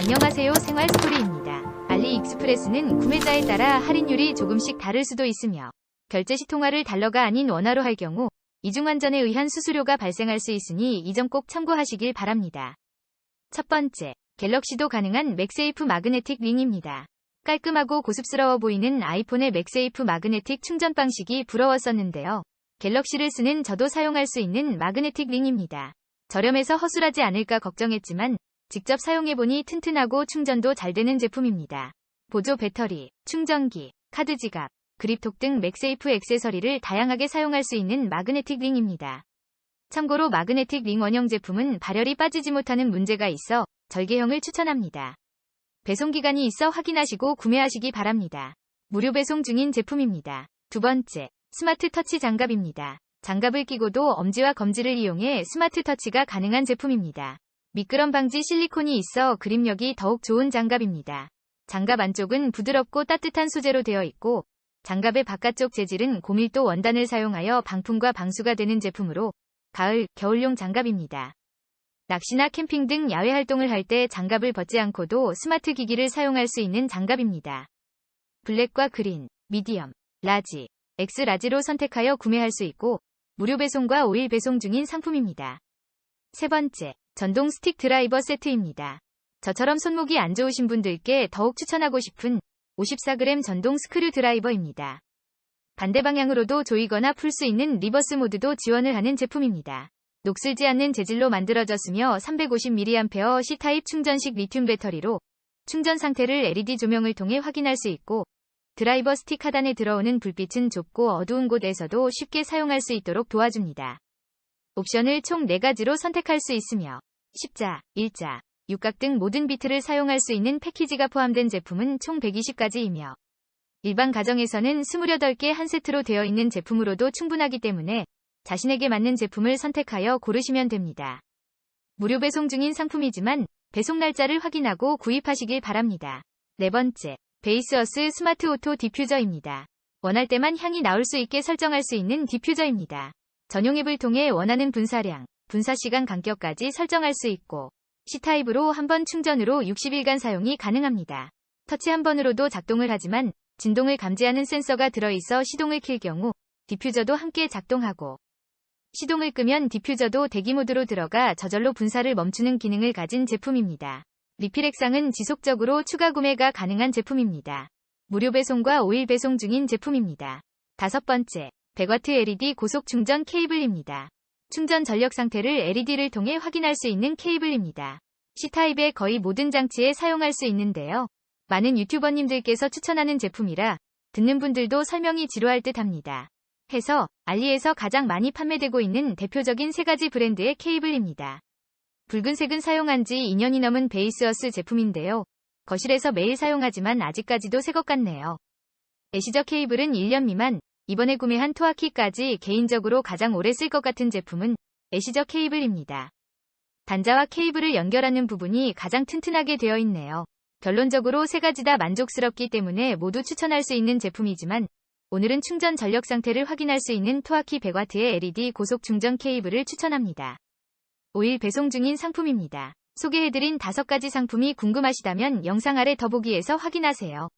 안녕하세요 생활 스토리입니다. 알리익스프레스는 구매자에 따라 할인율이 조금씩 다를 수도 있으며 결제 시 통화를 달러가 아닌 원화로 할 경우 이중환전에 의한 수수료가 발생할 수 있으니 이 점 꼭 참고하시길 바랍니다. 첫 번째, 갤럭시도 가능한 맥세이프 마그네틱 링입니다. 깔끔하고 고급스러워 보이는 아이폰의 맥세이프 마그네틱 충전 방식이 부러웠었는데요. 갤럭시를 쓰는 저도 사용할 수 있는 마그네틱 링입니다. 저렴해서 허술하지 않을까 걱정했지만 직접 사용해보니 튼튼하고 충전도 잘 되는 제품입니다. 보조 배터리, 충전기, 카드 지갑, 그립톡 등 맥세이프 액세서리를 다양하게 사용할 수 있는 마그네틱 링입니다. 참고로 마그네틱 링 원형 제품은 발열이 빠지지 못하는 문제가 있어 절개형을 추천합니다. 배송 기간이 있어 확인하시고 구매하시기 바랍니다. 무료 배송 중인 제품입니다. 두 번째, 스마트 터치 장갑입니다. 장갑을 끼고도 엄지와 검지를 이용해 스마트 터치가 가능한 제품입니다. 미끄럼 방지 실리콘이 있어 그립력이 더욱 좋은 장갑입니다. 장갑 안쪽은 부드럽고 따뜻한 소재로 되어 있고 장갑의 바깥쪽 재질은 고밀도 원단을 사용하여 방풍과 방수가 되는 제품으로 가을, 겨울용 장갑입니다. 낚시나 캠핑 등 야외 활동을 할 때 장갑을 벗지 않고도 스마트 기기를 사용할 수 있는 장갑입니다. 블랙과 그린, 미디엄, 라지, X 라지로 선택하여 구매할 수 있고 무료 배송과 5일 배송 중인 상품입니다. 세 번째, 전동 스틱 드라이버 세트입니다. 저처럼 손목이 안 좋으신 분들께 더욱 추천하고 싶은 54g 전동 스크류 드라이버입니다. 반대 방향으로도 조이거나 풀 수 있는 리버스 모드도 지원을 하는 제품입니다. 녹슬지 않는 재질로 만들어졌으며 350mAh C타입 충전식 리튬 배터리로 충전 상태를 LED 조명을 통해 확인할 수 있고 드라이버 스틱 하단에 들어오는 불빛은 좁고 어두운 곳에서도 쉽게 사용할 수 있도록 도와줍니다. 옵션을 총 4가지로 선택할 수 있으며 십자, 일자, 육각 등 모든 비트를 사용할 수 있는 패키지가 포함된 제품은 총 120가지이며 일반 가정에서는 28개 한 세트로 되어 있는 제품으로도 충분하기 때문에 자신에게 맞는 제품을 선택하여 고르시면 됩니다. 무료 배송 중인 상품이지만 배송 날짜를 확인하고 구입하시길 바랍니다. 네 번째, 베이스어스 스마트 오토 디퓨저입니다. 원할 때만 향이 나올 수 있게 설정할 수 있는 디퓨저입니다. 전용 앱을 통해 원하는 분사량, 분사 시간 간격까지 설정할 수 있고 C타입으로 한 번 충전으로 60일간 사용이 가능합니다. 터치 한 번으로도 작동을 하지만 진동을 감지하는 센서가 들어있어 시동을 킬 경우 디퓨저도 함께 작동하고 시동을 끄면 디퓨저도 대기 모드로 들어가 저절로 분사를 멈추는 기능을 가진 제품입니다. 리필 액상은 지속적으로 추가 구매가 가능한 제품입니다. 무료 배송과 5일 배송 중인 제품입니다. 다섯 번째, 100W LED 고속 충전 케이블입니다. 충전 전력 상태를 LED를 통해 확인할 수 있는 케이블입니다. C타입의 거의 모든 장치에 사용할 수 있는데요. 많은 유튜버님들께서 추천하는 제품이라 듣는 분들도 설명이 지루할 듯 합니다. 해서 알리에서 가장 많이 판매되고 있는 대표적인 세 가지 브랜드의 케이블입니다. 붉은색은 사용한 지 2년이 넘은 베이스어스 제품인데요. 거실에서 매일 사용하지만 아직까지도 새 것 같네요. 애시저 케이블은 1년 미만, 이번에 구매한 토아키까지 개인적으로 가장 오래 쓸 것 같은 제품은 애시저 케이블입니다. 단자와 케이블을 연결하는 부분이 가장 튼튼하게 되어 있네요. 결론적으로 세 가지 다 만족스럽기 때문에 모두 추천할 수 있는 제품이지만 오늘은 충전 전력 상태를 확인할 수 있는 토아키 100W의 LED 고속 충전 케이블을 추천합니다. 5일 배송 중인 상품입니다. 소개해드린 5가지 상품이 궁금하시다면 영상 아래 더보기에서 확인하세요.